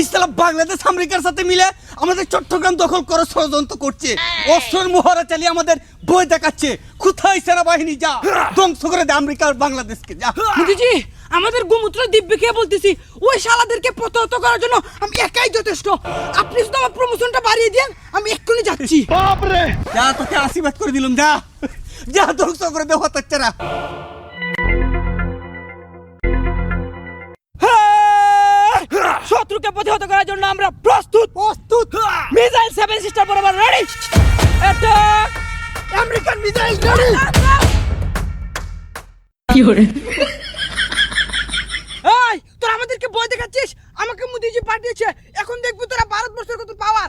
ওই সালা বাংলাদেশ আমেরিকার সাথে মিলে আমাদের চট্টগ্রাম দখল করার ষড়যন্ত্র করছে। অস্ত্রের মোহরা চালিয়ে আমাদের বই দেখাচ্ছে। কোথায় সেনাবাহিনী যা? ধ্বংস করে দে আমেরিকা আর বাংলাদেশকে যা। মোদিজি আমাদের গোমূত্র দিব্যে খেয়ে বলতেছি ওই শালাদেরকে প্রতিহত করার জন্য আমি একাই যথেষ্ট। আপনি শুধু আমার প্রমোশনটা বাড়িয়ে দেন আমি এক্ষুনি যাচ্ছি। যা তোকে আশীর্বাদ করে দিলাম যা। যা ধ্বংস করে দে হতাচ্চারা শত্রুকে প্রতিহত করার জন্য আমরা প্রস্তুত। প্রস্তুত। মিসাইল সেভেন সিস্টার বরাবর ready attack American missile ready কি হরে এই তোরা আমাদেরকে বই দেখাচ্ছিস? আমাকে মোদিজি পাঠিয়েছে। এখন দেখবি তোরা ভারতবর্ষের কত পাওয়ার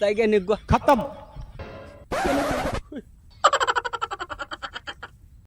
জায়গায় নিগো খতম।